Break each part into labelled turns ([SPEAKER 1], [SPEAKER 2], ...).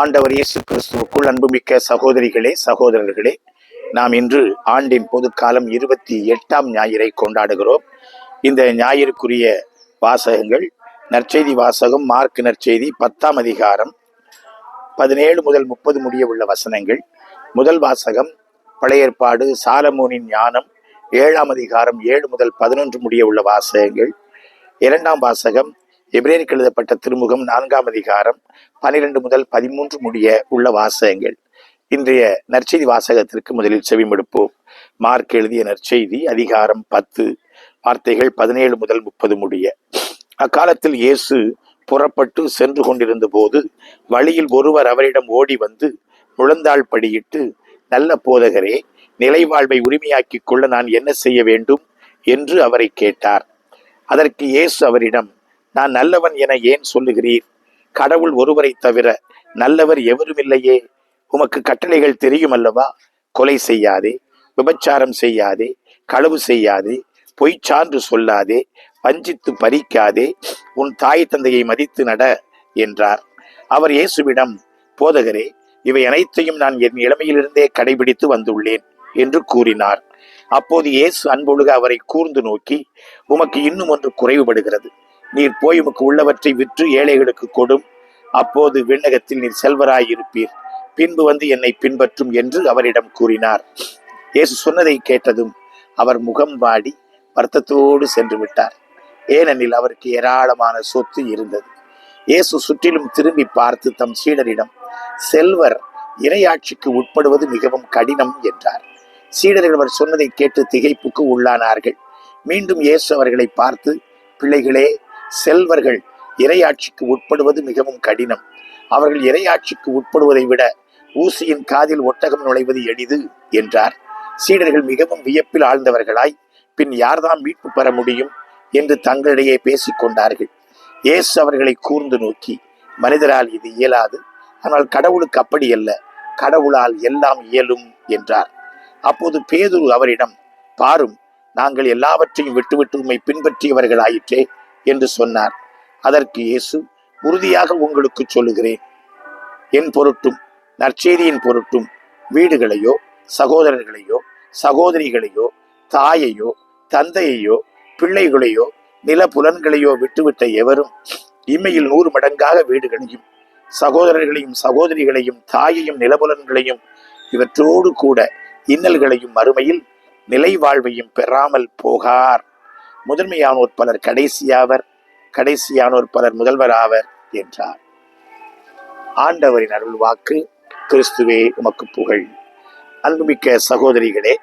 [SPEAKER 1] ஆண்டவர் இயேசு கிறிஸ்துவுக்குள் அன்புமிக்க சகோதரிகளே சகோதரர்களே நாம் இன்று ஆண்டின் பொது காலம் இருபத்தி எட்டாம் ஞாயிறை கொண்டாடுகிறோம். இந்த ஞாயிற்குரிய வாசகங்கள் நற்செய்தி வாசகம் மார்க் நற்செய்தி பத்தாம் அதிகாரம் பதினேழு முதல் முப்பது முடிய உள்ள வசனங்கள். முதல் வாசகம் பழைய ஏற்பாடு சாலமோனின் ஞானம் ஏழாம் அதிகாரம் ஏழு முதல் பதினொன்று முடிய உள்ள வாசகங்கள். இரண்டாம் வாசகம் எபிரேருக்கு எழுதப்பட்ட திருமுகம் நான்காம் அதிகாரம் பனிரெண்டு முதல் பதிமூன்று முடிய உள்ள வாசகங்கள். இன்றைய நற்செய்தி வாசகத்திற்கு முதலில் செவிமடுப்போம் மார்க் எழுதிய நற்செய்தி அதிகாரம் பத்து வார்த்தைகள் பதினேழு முதல் முப்பது முடிய. அக்காலத்தில் இயேசு புறப்பட்டு சென்று கொண்டிருந்த போது வழியில் ஒருவர் அவரிடம் ஓடி வந்து முழந்தாள் படியிட்டு நல்ல போதகரே நிலைவாழ்வை உரிமையாக்கிக் கொள்ள நான் என்ன செய்ய வேண்டும்? என்று அவரை கேட்டார். அதற்கு இயேசு அவரிடம் நான் நல்லவன் என ஏன் சொல்லுகிறீர்? கடவுள் ஒருவரை தவிர நல்லவர் எவருமில்லையே? உமக்கு கட்டளைகள் தெரியும் அல்லவா கொலை செய்யாதே விபச்சாரம் செய்யாதே களவு செய்யாதே பொய்ச்சான்று சொல்லாதே வஞ்சித்து பறிக்காதே உன் தாய் தந்தையை மதித்து நட என்றார். அவர் இயேசுவிடம் போதகரே இவை அனைத்தையும் நான் என் இளமையிலிருந்தே கடைபிடித்து வந்துள்ளேன் என்று கூறினார். அப்போது இயேசு அன்பொழுக அவரை கூர்ந்து நோக்கி உமக்கு இன்னும் ஒன்று குறைவுபடுகிறது. நீர் போய் உமக்கு உள்ளவற்றை விற்று ஏழைகளுக்கு கொடும். அப்போது விண்ணகத்தில் நீர் செல்வராயிருப்பீர். பின்பு வந்து என்னை பின்பற்றும் என்று அவரிடம் கூறினார். இயேசு சொன்னதை கேட்டதும் அவர் முகம் வாடி வருத்தத்தோடு சென்று விட்டார். ஏனெனில் அவருக்கு ஏராளமான சொத்து இருந்தது. இயேசு சுற்றிலும் திரும்பி பார்த்து தம் சீடரிடம் செல்வர் இரையாட்சிக்கு உட்படுவது மிகவும் கடினம் என்றார். சீடர்கள் அவர் சொன்னதை கேட்டு திகைப்புக்கு உள்ளானார்கள். மீண்டும் இயேசு அவர்களை பார்த்து பிள்ளைகளே செல்வர்கள் இறையாட்சிக்கு உட்படுவது மிகவும் கடினம். அவர்கள் இறையாட்சிக்கு உட்படுவதை விட ஊசியின் காதில் ஒட்டகம் நுழைவது எளிது என்றார். சீடர்கள் மிகவும் வியப்பில் ஆழ்ந்தவர்களாய் பின் யார்தான் மீட்பு பெற முடியும் என்று தங்களிடையே பேசிக் கொண்டார்கள். இயேசு அவர்களை கூர்ந்து நோக்கி மனிதரால் இது இயலாது ஆனால் கடவுளுக்கு அப்படி அல்ல கடவுளால் எல்லாம் இயலும் என்றார். அப்போது பேதுரு அவரிடம் பாரும் நாங்கள் எல்லாவற்றையும் விட்டுவிட்டு உம்மை பின்பற்றியவர்கள் ஆயிற்றே என்று சொன்னார். அதற்கு இயேசு உறுதியாக உங்களுக்கு சொல்லுகிறேன். என் பொருட்டும் நற்செய்தியின் பொருட்டும் வீடுகளையோ சகோதரர்களையோ சகோதரிகளையோ தாயையோ தந்தையையோ பிள்ளைகளையோ நில புலன்களையோ விட்டுவிட்ட எவரும் இம்மையில் நூறு மடங்காக வீடுகளையும் சகோதரர்களையும் சகோதரிகளையும் தாயையும் நிலபுலன்களையும் இவற்றோடு கூட இன்னல்களையும் மறுமையில் நிலை வாழ்வையும் பெறாமல் போகார். முதன்மையானோர் பலர் கடைசியாவர் கடைசியானோர் பலர் முதல்வராவர் என்றார். ஆண்டவரின் அருள் வாக்கு கிறிஸ்துவே உமக்கு புகழ். அன்புமிக்க சகோதரிகளே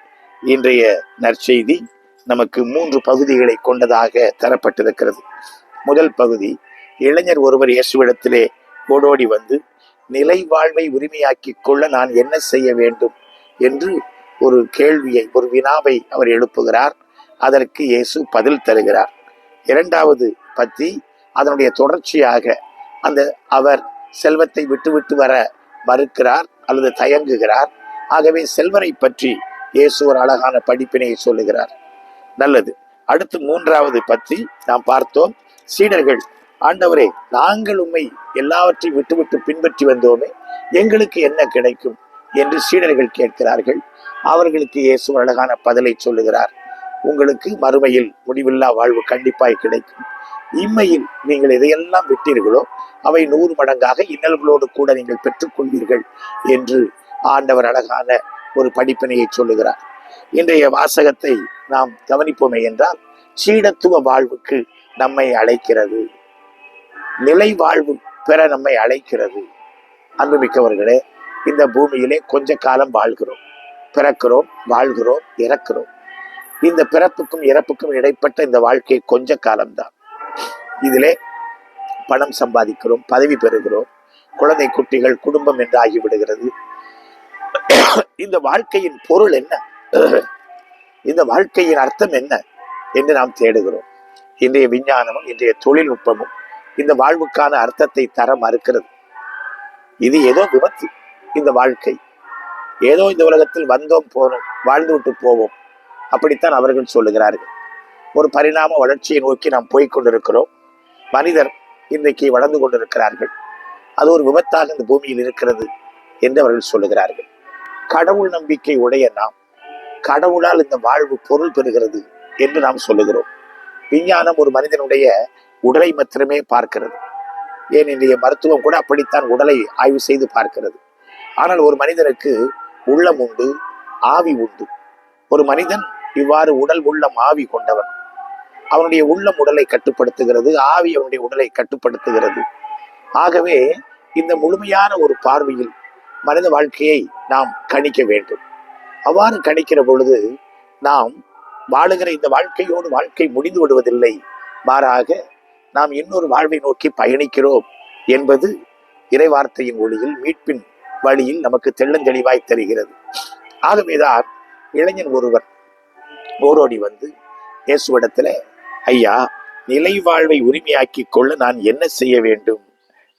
[SPEAKER 1] இன்றைய நற்செய்தி நமக்கு மூன்று பகுதிகளை கொண்டதாக தரப்பட்டிருக்கிறது. முதல் பகுதி இளைஞர் ஒருவர் இயேசுவிடத்திலே ஓடோடி வந்து நிலை வாழ்வை உரிமையாக்கிக் கொள்ள நான் என்ன செய்ய வேண்டும்? என்று ஒரு கேள்வியை ஒரு வினாவை அவர் எழுப்புகிறார். அதற்கு இயேசு பதில் தருகிறார். இரண்டாவது பத்தி அதனுடைய தொடர்ச்சியாக அந்த அவர் செல்வத்தை விட்டுவிட்டு வர மறுக்கிறார் அல்லது தயங்குகிறார். ஆகவே செல்வரை பற்றி இயேசு ஒரு அழகான படிப்பினை சொல்லுகிறார். நல்லது. அடுத்து மூன்றாவது பற்றி நாம் பார்த்தோம். சீடர்கள் ஆண்டவரே நாங்கள் உண்மை எல்லாவற்றையும் விட்டுவிட்டு பின்பற்றி வந்தோமே எங்களுக்கு என்ன கிடைக்கும்? என்று சீடர்கள் கேட்கிறார்கள். அவர்களுக்கு இயேசு ஒரு அழகான பதிலை சொல்லுகிறார். உங்களுக்கு மறுமையில் முடிவில்லா வாழ்வு கண்டிப்பாய் கிடைக்கும். இம்மையில் நீங்கள் எதையெல்லாம் விட்டீர்களோ அவை நூறு மடங்காக இன்னல்களோடு கூட நீங்கள் பெற்றுக்கொள்வீர்கள் என்று ஆண்டவர் அழகான ஒரு படிப்பினையை சொல்லுகிறார். இன்றைய வாசகத்தை நாம் கவனிப்போமே என்றால் சீடத்துவ வாழ்வுக்கு நம்மை அழைக்கிறது. நிலை வாழ்வு பெற நம்மை அழைக்கிறது. அன்புமிக்கவர்களே இந்த பூமியிலே கொஞ்ச காலம் வாழ்கிறோம். பிறக்கிறோம் வாழ்கிறோம் இறக்கிறோம். இந்த பிறப்புக்கும் இறப்புக்கும் இடைப்பட்ட இந்த வாழ்க்கை கொஞ்ச காலம்தான். இதிலே பணம் சம்பாதிக்கிறோம் பதவி பெறுகிறோம் குழந்தை குட்டிகள் குடும்பம் என்று ஆகிவிடுகிறது. இந்த வாழ்க்கையின் பொருள் என்ன? இந்த வாழ்க்கையின் அர்த்தம் என்ன என்று நாம் தேடுகிறோம். இன்றைய விஞ்ஞானமும் இன்றைய தொழில்நுட்பமும் இந்த வாழ்வுக்கான அர்த்தத்தை தர மறுக்கிறது. இது ஏதோ விபத்து இந்த வாழ்க்கை. ஏதோ இந்த உலகத்தில் வந்தோம் போனோம் வாழ்ந்து விட்டு போவோம். அப்படித்தான் அவர்கள் சொல்லுகிறார்கள். ஒரு பரிணாம வளர்ச்சியை நோக்கி நாம் போய்கொண்டிருக்கிறோம் மனிதர் இன்றைக்கு வளர்ந்து கொண்டிருக்கிறார்கள். அது ஒரு விபத்தாக இந்த பூமியில் இருக்கிறது என்று அவர்கள் சொல்லுகிறார்கள். கடவுள் நம்பிக்கை உடைய நாம் கடவுளால் இந்த வாழ்வு பொருள் பெறுகிறது என்று நாம் சொல்லுகிறோம். விஞ்ஞானம் ஒரு மனிதனுடைய உடலை மாத்திரமே பார்க்கிறது. ஏன் இன்றைய மருத்துவம் கூட அப்படித்தான் உடலை ஆய்வு செய்து பார்க்கிறது. ஆனால் ஒரு மனிதனுக்கு உள்ளம் உண்டு ஆவி உண்டு. ஒரு மனிதன் இவ்வாறு உடல் உள்ளம் ஆவி கொண்டவன். அவனுடைய உள்ளம் உடலை கட்டுப்படுத்துகிறது ஆவி அவனுடைய உடலை கட்டுப்படுத்துகிறது. ஆகவே இந்த முழுமையான ஒரு பார்வையில் மனித வாழ்க்கையை நாம் கணிக்க வேண்டும். அவ்வாறு கணிக்கிற பொழுது நாம் வாழுகிற இந்த வாழ்க்கையோடு வாழ்க்கை முடிந்து விடுவதில்லை. மாறாக நாம் இன்னொரு வாழ்வை நோக்கி பயணிக்கிறோம் என்பது இறைவார்த்தையின் ஒளியில் மீட்பின் வழியில் நமக்கு தெள்ளந்தெளிவாய் தெரிகிறது. ஆகவேதான் இளைஞன் ஒருவர் போரோடி வந்து இயேசுவிடத்துல ஐயா நிலை வாழ்வை உரிமையாக்கிக் கொள்ள நான் என்ன செய்ய வேண்டும்?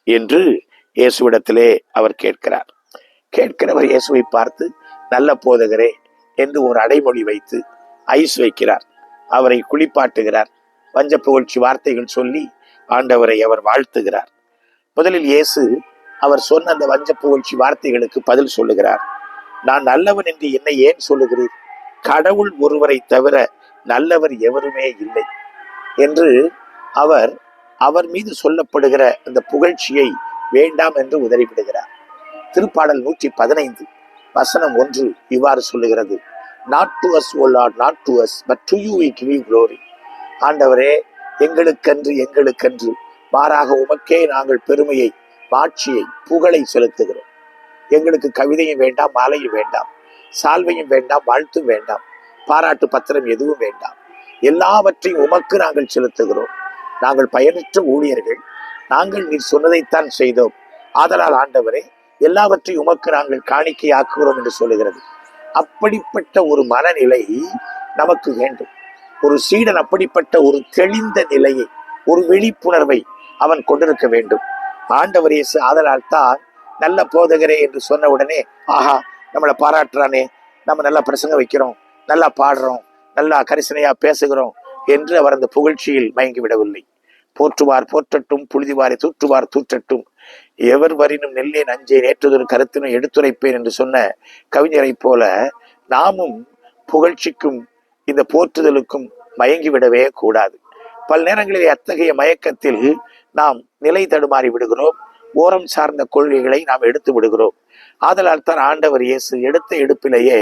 [SPEAKER 1] என்று இயேசுவிடத்திலே அவர் கேட்கிறார். கேட்கிறவர் இயேசுவை பார்த்து நல்ல போதகரே என்று ஒரு அடைமொழி வைத்து ஐஸ் வைக்கிறார். அவரை குளிப்பாட்டுகிறார். வஞ்ச புகழ்ச்சி வார்த்தைகள் சொல்லி ஆண்டவரை அவர் வாழ்த்துகிறார். முதலில் இயேசு அவர் சொன்ன அந்த வஞ்ச புகழ்ச்சி வார்த்தைகளுக்கு பதில் சொல்லுகிறார். நான் நல்லவன் என்று என்னை ஏன் சொல்லுகிறீர்? கடவுள் ஒருவரை தவிர நல்லவர் எவருமே இல்லை என்று அவர் அவர் மீது சொல்லப்படுகிற அந்த புகழ்ச்சியை வேண்டாம் என்று உதறிவிடுகிறார். திருப்பாடல் நூற்றி பதினைந்து வசனம் ஒன்று இவ்வாறு சொல்லுகிறது. Not to us O Lord not to us but to you we give glory ஆண்டவரே எங்களுக்கன்று எங்களுக்கன்று மாறாக உமக்கே நாங்கள் பெருமையை மாட்சியை புகழை செலுத்துகிறோம். எங்களுக்கு கவிதையும் வேண்டாம் மாலையும் வேண்டாம். சால்வையும் வேண்டாம் வாழ்த்தும் வேண்டாம் பாராட்டு பத்திரம் எதுவும் வேண்டாம். எல்லாவற்றையும் உமக்கு நாங்கள் செலுத்துகிறோம். நாங்கள் பயனற்ற ஊழியர்கள். நாங்கள் நீர் சொன்னதைத்தான் செய்தோம். ஆதலால் ஆண்டவரே எல்லாவற்றையும் உமக்கு நாங்கள் காணிக்கையாக்குகிறோம் என்று சொல்லுகிறது. அப்படிப்பட்ட ஒரு மனநிலை நமக்கு வேண்டும். ஒரு சீடன் அப்படிப்பட்ட ஒரு தெளிந்த நிலையை ஒரு விழிப்புணர்வை அவன் கொண்டிருக்க வேண்டும். ஆண்டவர் இயேசு ஆதலால் தான் நல்ல போதகரே என்று சொன்ன உடனே ஆஹா நம்மளை பாராட்டுறானே. நம்ம நல்லா பிரசங்க வைக்கிறோம். நல்லா பாடுறோம். நல்லா கரிசனையா பேசுகிறோம் என்று அவர் அந்த புகழ்ச்சியில் மயங்கி விடவில்லை போற்றுவார் போற்றட்டும் புழுதிவாரை தூற்றுவார் தூற்றட்டும். எவர் வரினும் நெல்லே நஞ்சை நேற்றுதொரு கருத்தினும் எடுத்துரைப்பேன் என்று சொன்ன கவிஞரைப் போல நாமும் புகழ்ச்சிக்கும் இந்த போற்றுதலுக்கும் மயங்கி விடவே கூடாது. பல நேரங்களில் அத்தகைய மயக்கத்தில் நாம் நிலை தடுமாறி விடுகிறோம். ஓரம் சார்ந்த கொள்கைகளை நாம் எடுத்து விடுகிறோம். ஆதலால் தான் ஆண்டவர் இயேசு எடுத்த எடுப்பிலேயே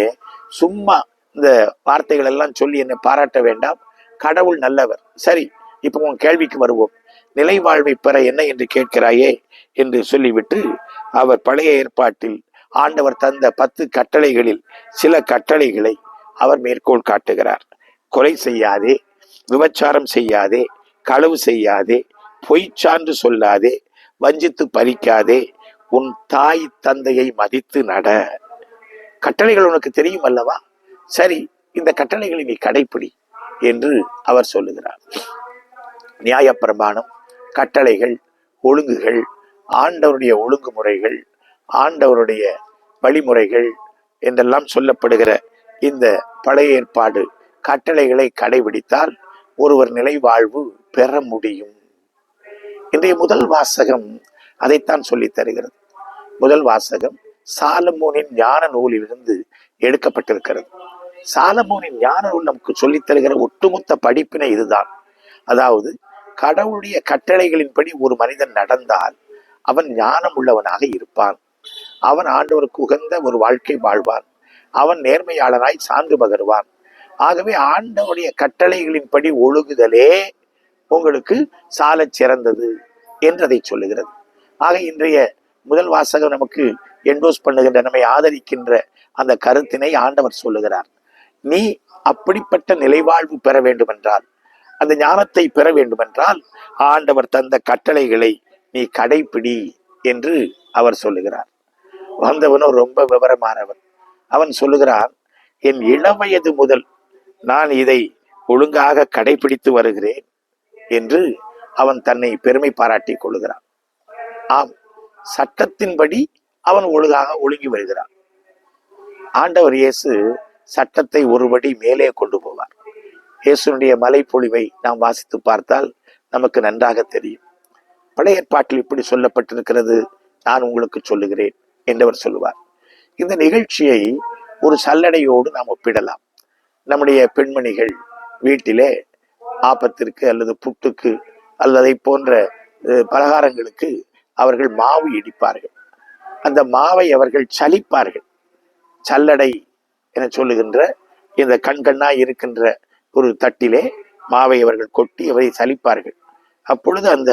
[SPEAKER 1] சும்மா இந்த வார்த்தைகள் எல்லாம் சொல்லி என்னை பாராட்ட வேண்டாம். கடவுள் நல்லவர். சரி இப்போ உன் கேள்விக்கு வருவோம். நிலை வாழ்வை பெற என்ன என்று கேட்கிறாயே என்று சொல்லிவிட்டு அவர் பழைய ஏற்பாட்டில் ஆண்டவர் தந்த பத்து கட்டளைகளில் சில கட்டளைகளை அவர் மேற்கோள் காட்டுகிறார். கொலை செய்யாதே விபச்சாரம் செய்யாதே களவு செய்யாதே பொய் சான்று சொல்லாதே வஞ்சித்து பறிக்காதே உன் தாய் தந்தையை மதித்து நட. கட்டளைகள் உனக்கு தெரியும் அல்லவா? சரி இந்த கட்டளைகளை நீ கடைப்பிடி என்று அவர் சொல்லுகிறார். நியாயப்பிரமாணம் கட்டளைகள் ஒழுங்குகள் ஆண்டவருடைய ஒழுங்குமுறைகள் ஆண்டவருடைய வழிமுறைகள் என்றெல்லாம் சொல்லப்படுகிற இந்த பழைய ஏற்பாடு கட்டளைகளை கடைபிடித்தால் ஒருவர் நிலை வாழ்வு பெற முடியும். இன்றைய முதல் வாசகம் அதைத்தான் சொல்லித் தருகிறது. முதல் வாசகம் சாலமோனின் ஞான நூலிலிருந்து எடுக்கப்பட்டிருக்கிறது. சாலமோனின் ஞான நூல் நமக்கு சொல்லித் தருகிற ஒட்டுமொத்த படிப்பினை இதுதான். அதாவது கடவுளுடைய கட்டளைகளின்படி ஒரு மனிதன் நடந்தால் அவன் ஞானம் உள்ளவனாக இருப்பான். அவன் ஆண்டவருக்கு உகந்த ஒரு வாழ்க்கை வாழ்வான். அவன் நேர்மையாளனாய் சான்று பகருவான். ஆகவே ஆண்டவருடைய கட்டளைகளின்படி ஒழுகுதலே உங்களுக்கு சாலச் சிறந்தது என்றதை சொல்லுகிறது. ஆக இன்றைய முதல் வாசகம் நமக்கு என்டோஸ் பண்ணுகின்ற நம்மை ஆதரிக்கின்ற அந்த கருத்தினை ஆண்டவர் சொல்லுகிறார். நீ அப்படிப்பட்ட நிலைவாழ்வு பெற வேண்டுமென்றால் அந்த ஞானத்தை பெற வேண்டுமென்றால் ஆண்டவர் தந்த கட்டளைகளை நீ கடைப்பிடி என்று அவர் சொல்லுகிறார். வந்தவனும் ரொம்ப விவரமானவன். அவன் சொல்லுகிறான் என் இளவயது முதல் நான் இதை ஒழுங்காக கடைபிடித்து வருகிறேன் என்று அவன் தன்னை பெருமை பாராட்டிக் கொள்கிறான். ஆம் சட்டத்தின்படி அவன் ஒழுங்காக ஒழுங்கி வருகிறான். ஆண்டவர் இயேசு சட்டத்தை ஒருபடி மேலே கொண்டு போவார். இயேசுனுடைய மலைப்பொழிவை நாம் வாசித்து பார்த்தால் நமக்கு நன்றாக தெரியும். பழைய ஏற்பாட்டில் இப்படி சொல்லப்பட்டிருக்கிறது நான் உங்களுக்கு சொல்லுகிறேன் என்றவர் சொல்லுவார். இந்த நிகழ்ச்சியை ஒரு சல்லடையோடு நாம் ஒப்பிடலாம். நம்முடைய பெண்மணிகள் வீட்டிலே ஆப்பத்திற்கு அல்லது புட்டுக்கு அல்லது போன்ற பலகாரங்களுக்கு அவர்கள் மாவு இடிப்பார்கள். அந்த மாவை அவர்கள் சலிப்பார்கள். சல்லடை என சொல்லுகின்ற இந்த கண்கண்ணாய் இருக்கின்ற ஒரு தட்டிலே மாவை அவர்கள் கொட்டி அவரை சலிப்பார்கள். அப்பொழுது அந்த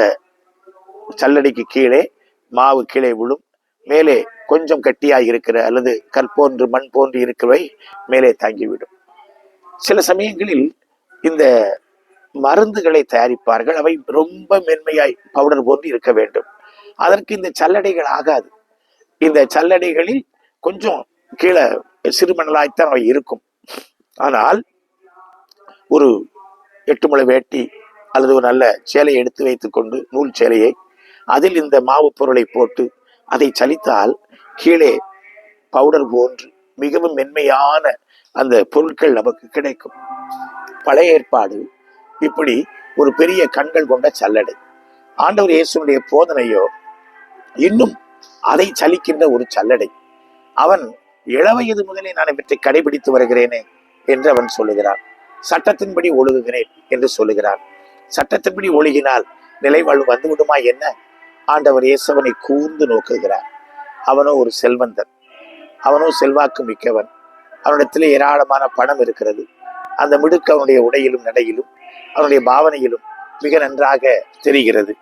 [SPEAKER 1] சல்லடைக்கு கீழே மாவு கீழே விழும். மேலே கொஞ்சம் கட்டியாய் இருக்கிற அல்லது கல் போன்று மண் போன்று இருக்கிறவை மேலே தாங்கிவிடும். சில சமயங்களில் இந்த மருந்துகளை தயாரிப்பார்கள். அவை ரொம்ப மென்மையாய் பவுடர் போன்று இருக்க வேண்டும். அதற்கு இந்த சல்லடைகள் ஆகாது. இந்த சல்லடைகளில் கொஞ்சம் கீழே சிறுமணலாய்த்தான் அவை இருக்கும். ஆனால் ஒரு எட்டு முளை வேட்டி அல்லது ஒரு நல்ல சேலையை எடுத்து வைத்துக்கொண்டு நூல் சேலையை அதில் இந்த மாவு பொருளை போட்டு அதை சலித்தால் கீழே பவுடர் போன்று மிகவும் மென்மையான அந்த பொருட்கள் நமக்கு கிடைக்கும். பழைய ஏற்பாடு இப்படி ஒரு பெரிய கண்கள் கொண்ட சல்லடை. ஆண்டவர் இயேசுனுடைய போதனையோ இன்னும் அதை சலிக்கின்ற ஒரு சல்லடை. அவன் இளவயது முதலே நான் இவற்றை கடைபிடித்து வருகிறேனே என்று அவன் சொல்லுகிறான். சட்டத்தின்படி ஒழுகுகிறேன் என்று சொல்லுகிறான். சட்டத்தின்படி ஒழுகினால் நிலைவாழ்வு வந்து விடுமா என்ன? ஆண்டவர் இயேசவனை கூர்ந்து நோக்குகிறார். அவனோ ஒரு செல்வந்தன். அவனோ செல்வாக்கு மிக்கவன். அவனிடத்தில் ஏராளமான பணம் இருக்கிறது. அந்த மிடுக்கு அவனுடைய உடையிலும் நடையிலும் அவனுடைய பாவனையிலும் மிக நன்றாக தெரிகிறது.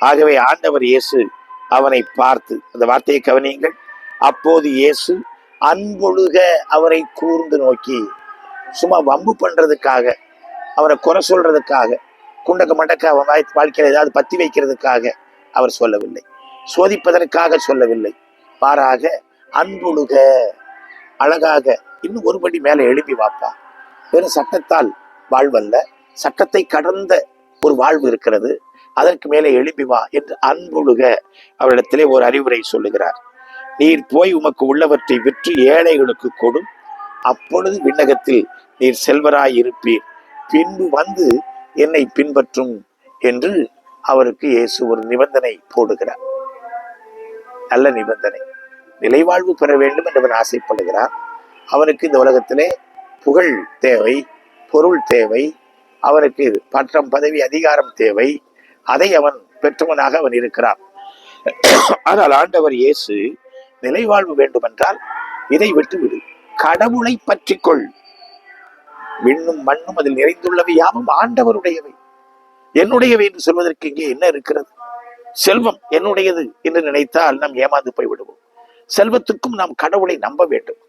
[SPEAKER 1] ஆகவே ஆண்டவர் இயேசு அவனை பார்த்து அந்த வார்த்தையை கவனியுங்கள். அப்போது இயேசு அன்பொழுக அவரை கூர்ந்து நோக்கி சும்மா வம்பு பண்றதுக்காக அவரை குறை சொல்றதுக்காக குண்டக்க மண்டக்க அவன் வாய்- வாழ்க்கையில ஏதாவது பத்தி வைக்கிறதுக்காக அவர் சொல்லவில்லை. சோதிப்பதற்காக சொல்லவில்லை. மாறாக அன்பொழுக அழகாக இன்னும் ஒருபடி மேல எழுப்பி வாப்பா. வெறும் சட்டத்தால் வாழ்வல்ல சட்டத்தை கடந்த ஒரு வாழ்வு இருக்கிறது. அதற்கு மேலே எழும்பி வா என்று அன்பொழுக அவரிடத்திலே ஒரு அறிவுரை சொல்லுகிறார். நீர் போய் உமக்கு உள்ளவற்றை விற்று ஏழைகளுக்கு கொடும் அப்பொழுது விண்ணகத்தில் நீர் செல்வராய் இருப்பீர். பின்பு வந்து என்னை பின்பற்றும் என்று அவருக்கு இயேசு ஒரு நிபந்தனை போடுகிறார். நல்ல நிபந்தனை. நிலைவாழ்வு பெற வேண்டும் என்று அவன் ஆசைப்படுகிறான். அவனுக்கு இந்த உலகத்திலே புகழ் தேவை பொருள் தேவை. அவனுக்கு பட்டம் பதவி அதிகாரம் தேவை. அதை அவன் பெற்றவனாக அவன் இருக்கிறான். ஆனால் ஆண்டவர் இயேசு நிலைவாழ்வு வேண்டுமென்றால் இதை விட்டுவிடு. கடவுளை பற்றிக்கொள். விண்ணும் மண்ணும் அதில் நிறைந்துள்ளவை யாவும் ஆண்டவருடையவை. என்னுடையவை என்று சொல்வதற்கு இங்கே என்ன இருக்கிறது? செல்வம் என்னுடையது என்று நினைத்தால் நாம் ஏமாந்து போய் விடுவோம் செல்வத்துக்கும் நாம் கடவுளை நம்ப வேண்டும்.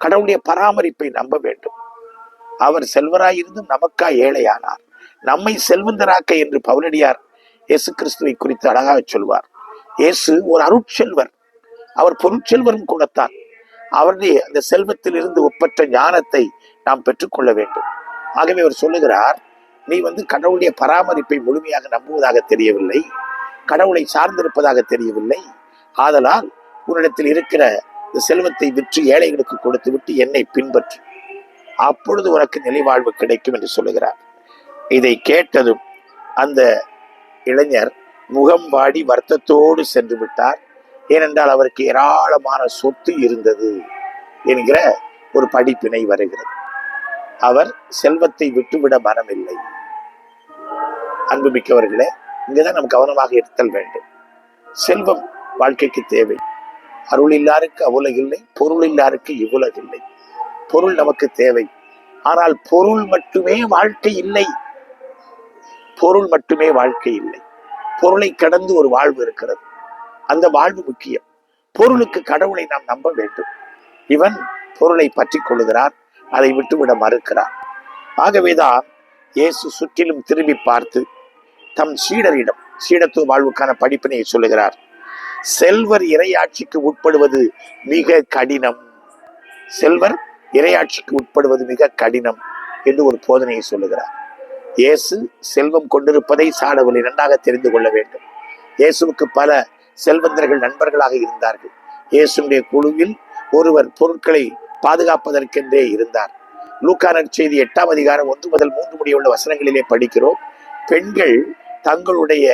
[SPEAKER 1] கடவுளுடைய பராமரிப்பை நம்ப வேண்டும். அவர் செல்வராயிருந்தும் நமக்கா ஏழையானார். நம்மை செல்வந்தராக்க என்று பவுலடியார் இயேசு கிறிஸ்துவை குறித்து அழகாக சொல்வார். இயேசு ஒரு அருட்செல்வர். அவர் பொருட்செல்வரும் கூடத்தான் அவருடைய அந்த செல்வத்திலிருந்து ஒப்பற்ற ஞானத்தை நாம் பெற்றுக்கொள்ள வேண்டும். ஆகவே அவர் சொல்லுகிறார் நீ வந்து கடவுளுடைய பராமரிப்பை முழுமையாக நம்புவதாக தெரியவில்லை. கடவுளை சார்ந்திருப்பதாக தெரியவில்லை. ஆதலால் உன்னிடத்தில் இருக்கிற இந்த செல்வத்தை விற்று ஏழைகளுக்கு கொடுத்து விட்டு என்னை பின்பற்று. அப்பொழுது உனக்கு நிலைவாழ்வு கிடைக்கும் என்று சொல்லுகிறார். இதை கேட்டதும் அந்த இளைஞர் முகம் வாடி வருத்தத்தோடு சென்று விட்டார். ஏனென்றால் அவருக்கு ஏராளமான சொத்து இருந்தது என்கிற ஒரு படிப்பினை வருகிறது. அவர் செல்வத்தை விட்டுவிட மனமில்லை. அன்புமிக்கவர்களே இங்கேதான் நம் கவனமாக இருத்தல் வேண்டும். செல்வம் வாழ்க்கைக்கு தேவை. அருள் இல்லாருக்கு அவ்வுலகில்லை பொருள் இல்லாருக்கு இவ்வுலகில்லை பொருள் நமக்கு தேவை. ஆனால் பொருள் மட்டுமே வாழ்க்கை இல்லை. பொருள் மட்டுமே வாழ்க்கை இல்லை. பொருளை கடந்து ஒரு வாழ்வு இருக்கிறது. அந்த வாழ்வு முக்கியம். பொருளுக்கு கடவுளை நாம் நம்ப வேண்டும். இவன் பொருளை பற்றி கொள்ளுகிறான் அதை விட்டுவிட மறுக்கிறான். ஆகவேதான் இயேசு சுற்றிலும் திரும்பி பார்த்து தம் சீடரிடம் சீடத்துவ வாழ்வுக்கான படிப்பினையை சொல்லுகிறார். செல்வர் இறையாட்சிக்கு உட்படுவது மிக கடினம். செல்வர் இறையாட்சிக்கு உட்படுவது மிக கடினம் என்று ஒரு போதனையை சொல்லுகிறார். இயேசு செல்வம் கொண்டிருப்பதை சாடவில்லை நன்றாக தெரிந்து கொள்ள வேண்டும். இயேசுவுக்கு பல செல்வந்தர்கள் நண்பர்களாக இருந்தார்கள். இயேசுடைய குழுவில் ஒருவர் பொருட்களை பாதுகாப்பதற்கென்றே இருந்தார். லூக்கானர் செய்தி எட்டாம் அதிகாரம் ஒன்று முதல் மூன்று முடிய உள்ள வசனங்களிலே படிக்கிறோம். பெண்கள் தங்களுடைய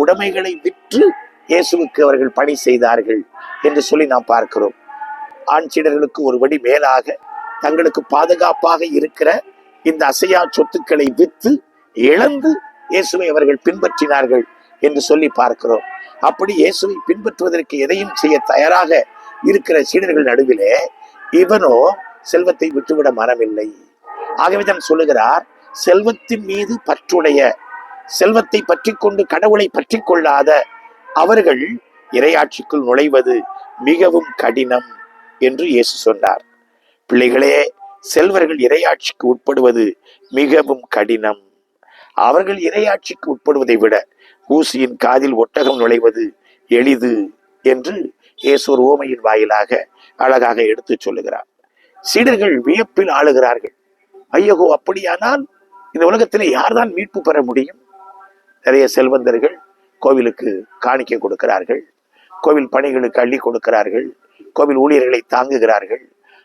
[SPEAKER 1] உடைமைகளை விற்று இயேசுவுக்கு அவர்கள் பணி செய்தார்கள் என்று சொல்லி நாம் பார்க்கிறோம். ஆண் சீடர்களுக்கு ஒருபடி மேலாக தங்களுக்கு பாதுகாப்பாக இருக்கிற இந்த அசையா சொத்துக்களை விற்று இழந்து இயேசுவை அவர்கள் பின்பற்றினார்கள் என்று சொல்லி பார்க்கிறோம். அப்படி இயேசுவை பின்பற்றுவதற்கு எதையும் செய்ய தயாராக இருக்கிற சீடர்கள் நடுவிலே இவனோ செல்வத்தை விட்டுவிட மனமில்லை. ஆகவே தான் சொல்லுகிறார் செல்வத்தின் மீது பற்றுடைய செல்வத்தை பற்றி கொண்டு கடவுளை பற்றி கொள்ளாத அவர்கள் இரையாட்சிக்குள் நுழைவது மிகவும் கடினம் என்று இயேசு சொன்னார். பிள்ளைகளே செல்வர்கள் இரையாட்சிக்கு உட்படுவது மிகவும் கடினம். அவர்கள் இரையாட்சிக்கு உட்படுவதை விட ஊசியின் காதில் ஒட்டகம் நுழைவது எளிது என்று இயேசு ஓமையின் வாயிலாக அழகாக எடுத்துச் சொல்லுகிறார். சீடர்கள் வியப்பில் ஆளுகிறார்கள். ஐயகோ அப்படியானால் இந்த உலகத்திலே யார்தான் மீட்பு பெற முடியும்? நிறைய செல்வந்தர்கள் கோவிலுக்கு காணிக்கை கொடுக்கிறார்கள். கோவில் பணிகளுக்கு அள்ளி கொடுக்கிறார்கள். கோவில் ஊழியர்களை தாங்குகிறார்கள்.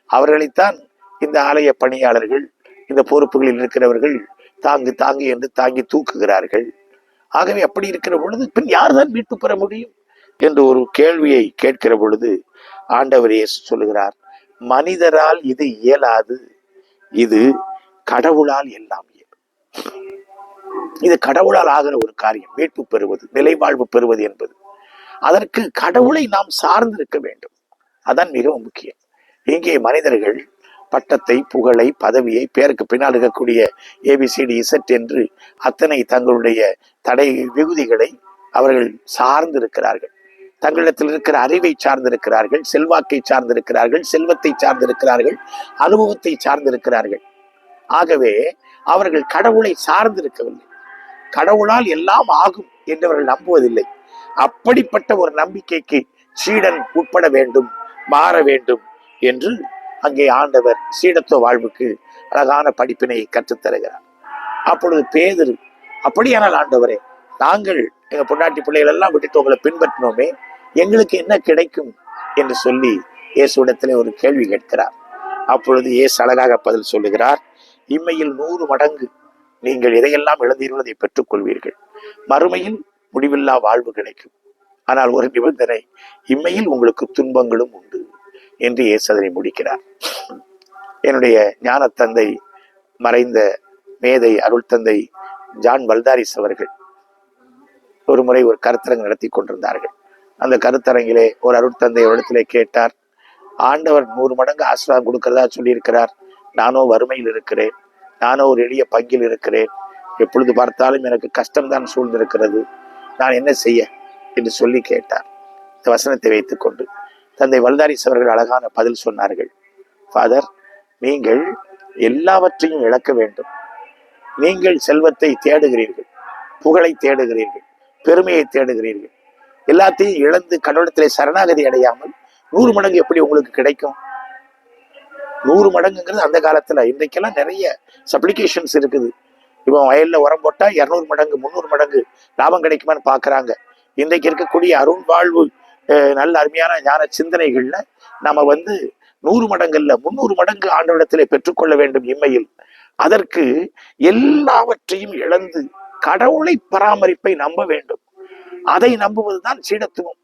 [SPEAKER 1] அவர்களைத்தான் இந்த ஆலய பணியாளர்கள் இந்த பொறுப்புகளில் இருக்கிறவர்கள் தாங்கு தாங்கு என்று தாங்கி தூக்குகிறார்கள். ஆகவே அப்படி இருக்கிற பொழுது பின் யார்தான் மீட்பு பெற முடியும் என்று ஒரு கேள்வியை கேட்கிற பொழுது ஆண்டவர் இயேசு சொல்லுகிறார் மனிதரால் இது இயலாது. இது கடவுளால் எல்லாம் இயலும். இது கடவுளால் ஆகிற ஒரு காரியம் மீட்பு பெறுவது நிலைவாழ்வு பெறுவது என்பது. அதற்கு கடவுளை நாம் சார்ந்திருக்க வேண்டும். அதான் மிகவும் முக்கியம். இங்கே மனிதர்கள் பட்டத்தை புகழை பதவியை பேருக்கு பின்னால் இருக்கக்கூடிய ஏபிசிடி இசட் என்று அத்தனை தங்களுடைய தடை விகுதிகளை அவர்கள் சார்ந்திருக்கிறார்கள். தங்களிடத்தில் இருக்கிற அறிவை சார்ந்திருக்கிறார்கள் செல்வாக்கை சார்ந்திருக்கிறார்கள் செல்வத்தை சார்ந்திருக்கிறார்கள் அனுபவத்தை சார்ந்திருக்கிறார்கள். ஆகவே அவர்கள் கடவுளை சார்ந்திருக்கவில்லை. கடவுளால் எல்லாம் ஆகும் என்று அவர்கள் நம்புவதில்லை. அப்படிப்பட்ட ஒரு நம்பிக்கைக்கு சீடன் உட்பட வேண்டும் மாற வேண்டும் என்று அங்கே ஆண்டவர் சீடத்துவ வாழ்வுக்கு அழகான படிப்பினை கற்றுத்தருகிறார் அப்பொழுது பேதரு அப்படியானால் ஆண்டவரே நாங்கள் எங்க பொண்டாட்டி பிள்ளைகள் எல்லாம் விட்டுட்டு உங்களை பின்பற்றினோமே எங்களுக்கு என்ன கிடைக்கும்? என்று சொல்லி இயேசுடத்திலே ஒரு கேள்வி கேட்கிறார். அப்பொழுது இயேசு அழகாக பதில் சொல்லுகிறார் இம்மையில் நூறு மடங்கு நீங்கள் எதையெல்லாம் இழந்தீர்களோ அதை பெற்றுக்கொள்வீர்கள். மறுமையில் முடிவில்லா வாழ்வு கிடைக்கும். ஆனால் ஒரு நிபந்தனை இம்மையில் உங்களுக்கு துன்பங்களும் உண்டு. என்று இயேசு அதனை முடிக்கிறார். என்னுடைய ஞான தந்தை மறைந்த மேதை அருள் தந்தை ஜான் வல்தாரிஸ் அவர்கள் ஒரு முறை ஒரு கருத்தரங்கு நடத்தி கொண்டிருந்தார்கள். அந்த கருத்தரங்கிலே ஒரு அருள் தந்தை இடத்திலே கேட்டார். ஆண்டவர் நூறு மடங்கு ஆசிரியம் கொடுக்கிறதா சொல்லியிருக்கிறார். நானோ வறுமையில் இருக்கிறேன். நானோ ஒரு எளிய பங்கில் இருக்கிறேன். எப்பொழுது பார்த்தாலும் எனக்கு கஷ்டம்தான் சூழ்ந்திருக்கிறது. நான் என்ன செய்ய? என்று சொல்லி கேட்டார். இந்த வசனத்தை வைத்துக்கொண்டு தந்தை வல்தாரிஸ் அவர்கள் அழகான பதில் சொன்னார்கள். ஃபாதர் நீங்கள் எல்லாவற்றையும் இழக்க வேண்டும். நீங்கள் செல்வத்தை தேடுகிறீர்கள் புகழை தேடுகிறீர்கள் பெருமையை தேடுகிறீர்கள். எல்லாத்தையும் இழந்து கடவுளத்திலே சரணாகதி அடையாமல் நூறு மடங்கு எப்படி உங்களுக்கு கிடைக்கும்? நூறு மடங்குங்கிறது அந்த காலத்துல. இன்றைக்கெல்லாம் நிறைய சப்ளிகேஷன்ஸ் இருக்குது. இப்போ வயல்ல உரம் போட்டா இரநூறு மடங்கு முந்நூறு மடங்கு லாபம் கிடைக்குமான்னு பாக்குறாங்க. இன்றைக்கு இருக்கக்கூடிய அருண் வாழ்வு நல்ல அருமையான ஞான சிந்தனைகள்ல நம்ம வந்து நூறு மடங்கள்ல முந்நூறு மடங்கு ஆண்டவரிடத்திலே பெற்றுக்கொள்ள வேண்டும் இம்மையில். அதற்கு எல்லாவற்றையும் இழந்து கடவுளை பராமரிப்பை நம்ப வேண்டும். அதை நம்புவதுதான் சீடத்துவம்.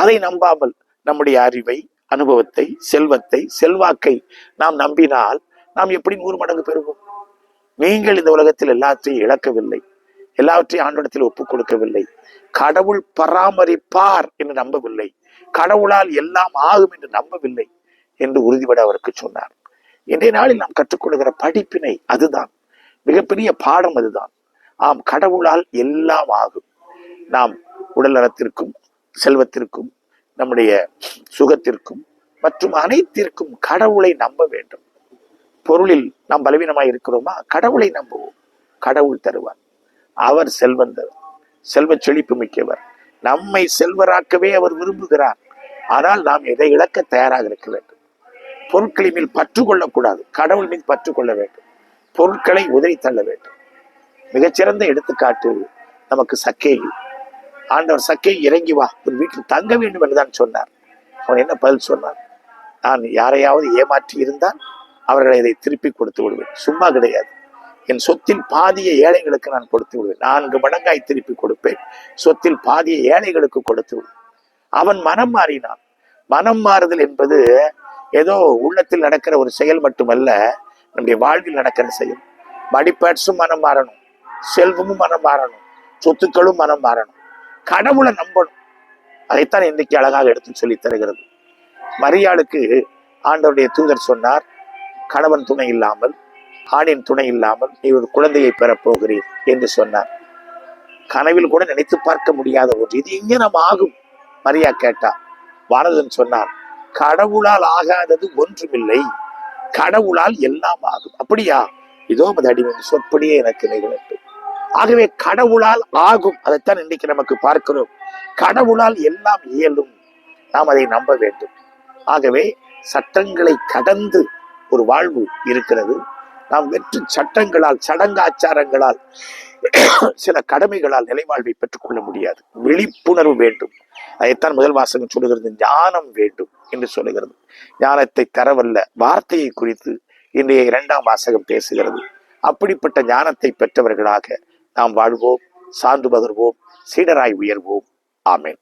[SPEAKER 1] அதை நம்பாமல் நம்முடைய அறிவை அனுபவத்தை செல்வத்தை செல்வாக்கை நாம் நம்பினால் நாம் எப்படி நூறு மடங்கு பெறுவோம் நீங்கள் இந்த உலகத்தில் எல்லாத்தையும் இழக்கவில்லை. எல்லாவற்றையும் ஆண்டவரிடத்தில் ஒப்புக் கொடுக்கவில்லை கடவுள் பராமரிப்பார் என்று நம்பவில்லை. கடவுளால் எல்லாம் ஆகும் என்று நம்பவில்லை என்று உறுதிபட அவருக்கு சொன்னார். இன்றைய நாளில் நாம் கற்றுக்கொள்கிற படிப்பினை அதுதான். மிகப்பெரிய பாடம் அதுதான். ஆம் கடவுளால் எல்லாம் ஆகும். நாம் உடல் நலத்திற்கும் செல்வத்திற்கும் நம்முடைய சுகத்திற்கும் மற்றும் அனைத்திற்கும் கடவுளை நம்ப வேண்டும். பொருளில் நாம் பலவீனமாய் இருக்கிறோமா? கடவுளை நம்புவோம். கடவுள் தருவார். அவர் செல்வந்தர் செல்வ செழிப்பு மிக்கவர். நம்மை செல்வராக்கவே அவர் விரும்புகிறார். ஆனால் நாம் எதை இழக்க தயாராக இருக்க வேண்டும்? பொருட்களின் மேல் பற்று கொள்ளக்கூடாது. கடவுள் மீது பற்று கொள்ள வேண்டும். பொருட்களை உதறி தள்ள வேண்டும். மிகச்சிறந்த எடுத்துக்காட்டு நமக்கு சக்கேயு. ஆண்டவர் சக்கே இறங்கி வா உன் வீட்டில் தங்க வேண்டும் என்றுதான் சொன்னார். அவன் என்ன பதில் சொன்னான்? நான் யாரையாவது ஏமாற்றி இருந்தால் அவர்களை இதை திருப்பி கொடுத்து விடுவேன். சும்மா கிடையாது. என் சொத்தில் பாதியை ஏழைகளுக்கு நான் கொடுத்து விடுவேன். நான்கு மடங்காய் திருப்பி கொடுப்பேன். சொத்தில் பாதியை ஏழைகளுக்கு கொடுத்து விடுவேன். அவன் மனம் மாறினான். மனம் மாறுதல் என்பது ஏதோ உள்ளத்தில் நடக்கிற ஒரு செயல் மட்டுமல்ல நம்முடைய வாழ்வில் நடக்கிற செயல். மடிப்பேட்ஸும் மனம் மாறணும். செல்வமும் மனம் மாறணும். சொத்துக்களும் மனம் மாறணும். கடவுளை நம்பணும். அதைத்தான் இன்னைக்கு அழகாக எடுத்து சொல்லி தருகிறது. மரியாளுக்கு ஆண்டவருடைய தூதர் சொன்னார் கணவன் துணை இல்லாமல் ஆணின் துணை இல்லாமல் நீ ஒரு குழந்தையை பெறப்போகிறீர் என்று சொன்னார். கனவில் கூட நினைத்து பார்க்க முடியாத ஒன்று இது இங்கே நம்ம ஆகும் மரியா கேட்டா வானதன் சொன்னார் கடவுளால் ஆகாதது ஒன்றுமில்லை கடவுளால் எல்லாம் ஆகும். அப்படியா? இதோ அது அடிமை சொற்படியே எனக்கு நிகழ்த்து ஆகவே கடவுளால் ஆகும் அதைத்தான் இன்னைக்கு நமக்கு பார்க்கிறோம். கடவுளால் எல்லாம் இயலும் நாம் அதை நம்ப வேண்டும். ஆகவே சட்டங்களை கடந்து ஒரு வாழ்வு இருக்கிறது நாம் வெற்று சட்டங்களால் சடங்காச்சாரங்களால் சில கடமைகளால் நிலைவாழ்வை பெற்றுக்கொள்ள முடியாது. விழிப்புணர்வு வேண்டும். அதைத்தான் முதல் வாசகம் சொல்லுகிறது ஞானம் வேண்டும் என்று சொல்லுகிறது. ஞானத்தை தரவல்ல வார்த்தையை குறித்து இன்றைய இரண்டாம் வாசகம் பேசுகிறது. அப்படிப்பட்ட ஞானத்தை பெற்றவர்களாக நாம் வாழ்வோம் சார்ந்து பகர்வோம் சீடராய் உயர்வோம். ஆமேன்.